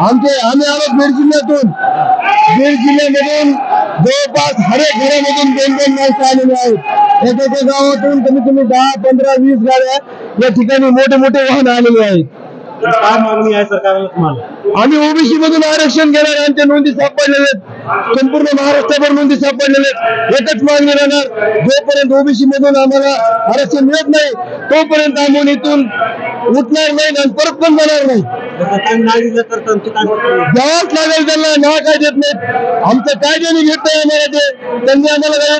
आमचे आम्ही आहोत बीड जिल्ह्यातून. बीड जिल्ह्यामधून जवळपास हरेक घरामधून दोन दोन माणसं आलेले आहेत. एका एका गावातून कमीत कमी दहा पंधरा वीस गाड्या या ठिकाणी मोठे मोठे वाहन आलेले आहेत. काय मागणी आहे सरकारला तुम्हाला? आम्ही ओबीसी मधून आरक्षण घेणार आमच्या नोंदी सापडलेल्या आहेत. संपूर्ण महाराष्ट्रभर नोंदी सापडलेल्या आहेत. एकच मागणी राहणार. जोपर्यंत ओबीसी मधून आम्हाला आरक्षण मिळत नाही तोपर्यंत आम्ही इथून उठणार नाही आणि परत पण जाणार नाही? द्यावाच लागेल त्यांना नाव काय देत नाहीत. आमचं कायद्याने घेत नाही आम्हाला ते. त्यांनी आम्हाला काय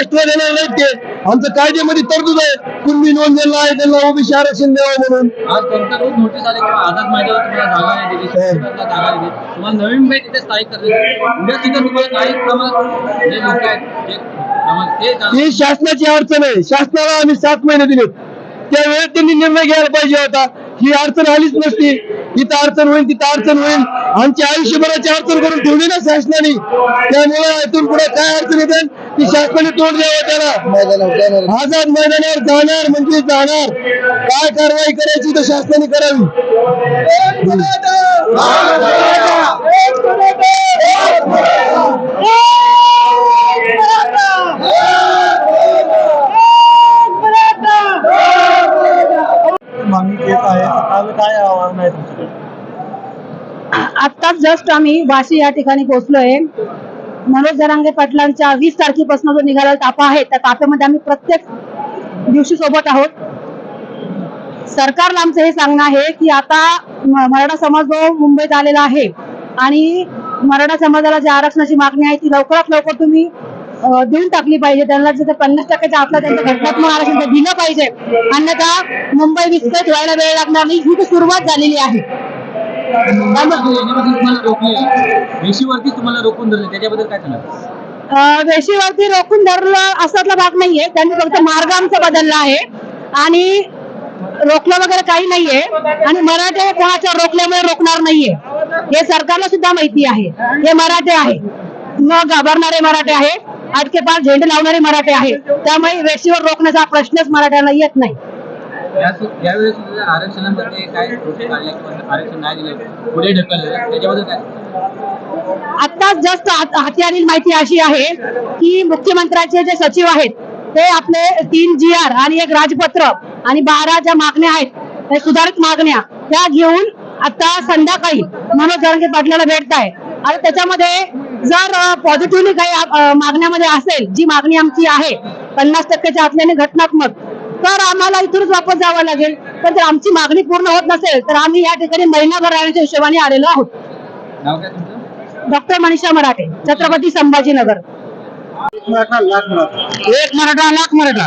एक्स्ट्रा देणार नाहीत ते. आमचं कायद्यामध्ये तरतूद आहे. कुणबी नोंद ज्यांना आहे त्यांना ओबीसी आरक्षण द्यावं म्हणून. आज कोणत्या रोज नोटीस आली किंवा आझाद मैदानावर तुम्हाला जागा नाही दिली शिवसेनेला जागा दिली. तुम्हाला नवी मुंबई तिथे स्थायिक करते उद्या तिथे तुम्हाला काही प्रमाणात जे लोक आहेत जे समाज ते जागा- ही शासनाची अडचण आहे. शासनाला आम्ही सात महिने दिलेत. त्यावेळेस त्यांनी निर्णय घ्यायला पाहिजे होता. ही अडचण आलीच नसती. इथं अडचण होईल तिथं अडचण होईल. आमची आयुष्यभराची अडचण करून ठेवली ना शासनाने. त्यामुळे इथून पुढे काय अडचण येते? ती शासनाने तोंड द्यावं त्याला. आझाद मैदानावर जाणार म्हणजे जाणार. काय कारवाई करायची तर शासनाने करावी? मागणी येत आहे. सरकारला काय आव्हान आहे तुमच्याकडे? आत्ताच जस्ट आम्ही वाशी या ठिकाणी पोहोचलोय. मनोज जरांगे पाटलांच्या वीस तारखेपासून जो निघालेला ताफा आहे त्या ताफ्यामध्ये आम्ही प्रत्येक दिवशी सोबत आहोत. सरकारला आमचं हे सांगणं आहे की आता मराठा समाज जो मुंबईत आलेला आहे आणि मराठा समाजाला जी आरक्षणाची मागणी आहे ती लवकरात लवकर तुम्ही देऊन टाकली पाहिजे. त्यांना जिथे पन्नास टक्क्याच्या आतला त्यांचं घटनात्मक आरक्षण दिलं पाहिजे. अन्यथा मुंबई विस्कळीत व्हायला वेळ लागणार नाही. ही तर सुरुवात झालेली आहे. तुम्हाला रोखले वेशीवरती तुम्हाला रोखून धरले त्याच्याबद्दल काय सांगा रोखून धरलं असातला भाग नाहीये त्यांनी फक्त मार्ग आमचा बदलला आहे. आणि रोखलं वगैरे काही नाहीये. आणि मराठे कोणाच्या रोखल्यामुळे रोखणार नाहीये? हे सरकारला सुद्धा माहिती आहे. हे मराठे आहे. न घाबरणारे मराठे आहे. आटके पार झेंडे लावणारे मराठे आहे. त्यामुळे वेशीवर रोखण्याचा प्रश्नच मराठ्यांना येत नाही. यावेळेस आरक्षणामध्ये काय काढल्या किंवा आरक्षण नाही दिलं पुढे ढकललं त्याच्याबद्दल काय? आत्ताच जस्ट हाती माहिती अशी आहे की मुख्यमंत्र्यांचे जे सचिव आहेत ते आपले तीन जी आर आणि एक राजपत्र आणि बारा ज्या मागण्या आहेत त्या सुधारित मागण्या त्या घेऊन आता संध्याकाळी मनोज जरंगे पाटलाला भेटत आहे आणि त्याच्यामध्ये जर पॉझिटिव्हली काही मागण्यामध्ये असेल जी मागणी आमची आहे पन्नास टक्क्याच्या आतल्याने घटनात्मक तर आम्हाला इथूनच वापस जावं लागेल. पण जर आमची मागणी पूर्ण होत नसेल तर आम्ही या ठिकाणी महिनाभर राहण्याच्या हिशोबाने आलेलो आहोत. नाव काय तुमचं? डॉक्टर मनीषा मराठे छत्रपती संभाजीनगर. एक मराठा लाख मराठा.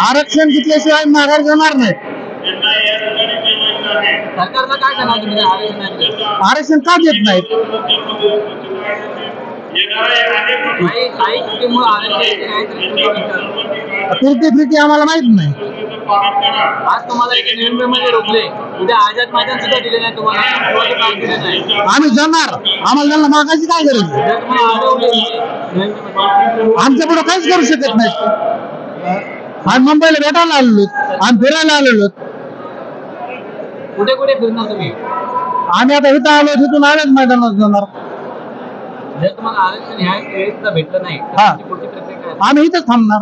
आरक्षण घेतल्याशिवाय माघार जाणार नाही? आरक्षण का देत नाहीत? फिरती फिरती आम्हाला माहीत नाही. आज तुम्हाला इथे निवडणुकीमध्ये रोखले. उद्या आझाद मैदान सुद्धा दिले नाही तुम्हाला. आम्ही जाणार. आम्हाला त्यांना मागायची काय गरज आमच्या पुढे काहीच करू शकत नाही. आम्ही मुंबईला भेटायला आलेलो आम्ही फिरायला आलेलो कुठे कुठे फिरणार तुम्ही? आम्ही आता इथं आलो तिथून आलेच मैदानात जाणार. जर तुम्हाला आरक्षण ह्या वेळेस सुद्धा भेटलं नाही तर हा. तुमची पुढची प्रक्रिया काय आम्ही इथंच थांबणार.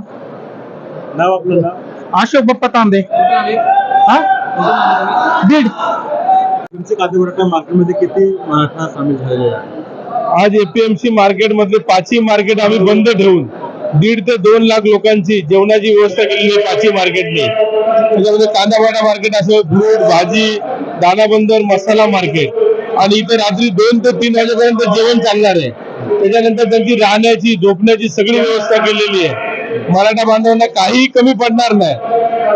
नाव आपलं नाव? अशोक बाप्पा तांबे. कुठून आले? हा? कुठून आले तुम्ही? बीड. तुमची कातेगोरटा मागणीमध्ये किती मराठा सामील झालेले आहे आज एपीएमसी मार्केट मधले पाचही मार्केट आम्ही बंद ठेवून दीड ते दोन लाख लोकांची जेवणाची व्यवस्था केलेली आहे पाचही मार्केटने त्याच्यामध्ये कांदा बटाटा मार्केट असेल फ्रूट भाजी दाना बंदर मसाला मार्केट आणि इथे रात्री दोन ते तीन वाजेपर्यंत जेवण चालणार आहे. त्याच्यानंतर त्यांची राहण्याची झोपण्याची सगळी व्यवस्था केलेली आहे. मराठा बांधवांना काही कमी पडणार नाही.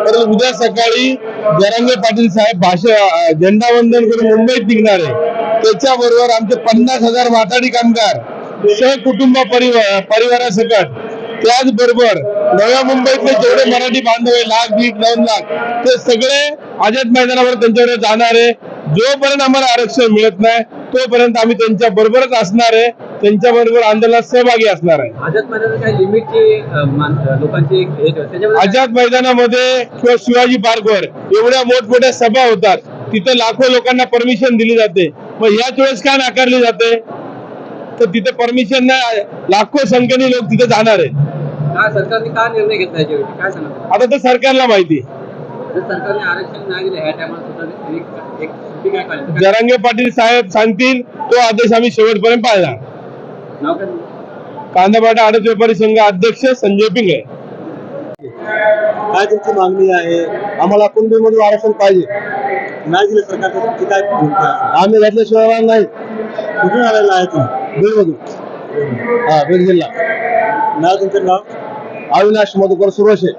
तर उद्या सकाळी जरांगे पाटील साहेब भाषा झेंडावंदन करून मुंबईत निघणार आहे. त्याच्याबरोबर आमचे पन्नास हजार माथाडी कामगार सहकुटुंब परिवार परिवारासकट त्याचबरोबर नव्या मुंबईतले जेवढे मराठी बांधव आहे लाख दीड दोन लाख ते सगळे आझाद मैदानावर त्यांच्याकडे जाणार आहे. जोपर्यंत आम्हाला आरक्षण मिळत नाही तोपर्यंत आम्ही त्यांच्या बरोबरच असणार आहे. त्यांच्या बरोबर आंदोलनात सहभागी असणार आहे आझाद मैदानात काही लिमिटची लोकांची हे आझाद मैदानामध्ये किंवा शिवाजी पार्कवर एवढ्या मोठमोठ्या सभा होतात तिथे लाखो लोकांना परमिशन दिली जाते मग याच वेळेस का नाकारली जाते तर तिथे परमिशन नाही लाखो संख्येने लोक तिथे जाणार आहेत सरकारने का निर्णय घेतला काय आता तर सरकारला माहिती जर सरकारने आरक्षण नाही दिलं ह्या टायमाला सुद्धा एक एक सुट्टी काय काढली तर काय- जरांगे पाटील साहेब सांगतील तो आदेश आम्ही शेवटपर्यंत पाळणार कांदापाटा आडत व्यापारी संघ अध्यक्ष संजय पिंगळे. काय तुमची मागणी आहे? आम्हाला कुणबीमधून आरक्षण पाहिजे. नाही दिलं सरकार काय? आम्ही घातल्याशिवाय राहणार नाही. कुठून आलेला आहे तुम्ही? बीडमधून. हा बीड जिल्हा. नाव तुमचं नाव? अविनाश मधुकर सुरवशे